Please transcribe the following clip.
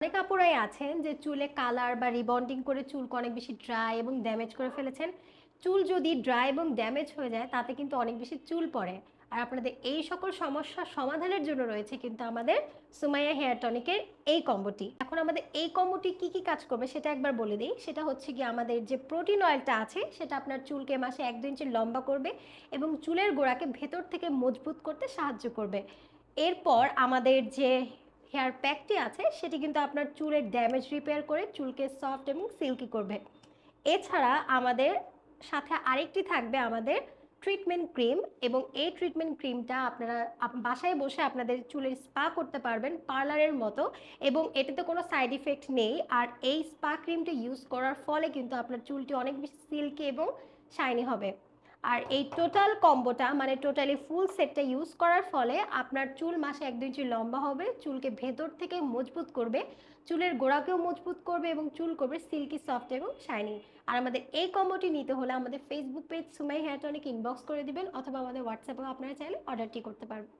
অনেক আপুরাই আছেন যে চুলে কালার বা রিবন্ডিং করে চুলকে অনেক বেশি ড্রাই এবং ড্যামেজ করে ফেলেছেন। চুল যদি ড্রাই এবং ড্যামেজ হয়ে যায়, তাতে কিন্তু অনেক বেশি চুল পড়ে। আর আপনাদের এই সকল সমস্যার সমাধানের জন্য রয়েছে কিন্তু আমাদের সুমাইয়া হেয়ার টনিকের এই কম্বোটি। এখন আমাদের এই কম্বোটি কি কি কাজ করবে সেটা একবার বলে দিই। সেটা হচ্ছে কি আমাদের যে প্রোটিন অয়েলটা আছে, সেটা আপনার চুলকে মাসে এক দু ইঞ্চি লম্বা করবে এবং চুলের গোড়াকে ভেতর থেকে মজবুত করতে সাহায্য করবে। এরপর আমাদের যে হেয়ার প্যাকটি আছে, সেটি কিন্তু আপনার চুলের ড্যামেজ রিপেয়ার করে চুলকে সফট এবং সিল্কি করবে। এছাড়া আমাদের সাথে আরেকটি থাকবে আমাদের ট্রিটমেন্ট ক্রিম এবং এই ট্রিটমেন্ট ক্রিমটা আপনারা বাসায় বসে আপনাদের চুলের স্পা করতে পারবেন পার্লারের মতো এবং এটাতে কোনো সাইড ইফেক্ট নেই। আর এই স্পা ক্রিমটা ইউজ করার ফলে কিন্তু আপনার চুলটি অনেক বেশি সিল্কি এবং শাইনি হবে। আর এই টোটাল কম্বোটা মানে টোটালি ফুল সেটটা ইউজ করার ফলে আপনার চুল মাসে এক দুই ইঞ্চি লম্বা হবে, চুলকে ভেতর থেকে মজবুত করবে, চুলের গোড়াকেও মজবুত করবে এবং চুল করবে সিল্কি সফট এবং শাইনিং আর আমাদের এই কম্বোটি নিতে হলে আমাদের ফেসবুক পেজ সুমাই হেয়ার টনিক ইনবক্স করে দিবেন, অথবা আমাদের হোয়াটসঅ্যাপেও আপনারা চাইলে অর্ডারটি করতে পারবেন।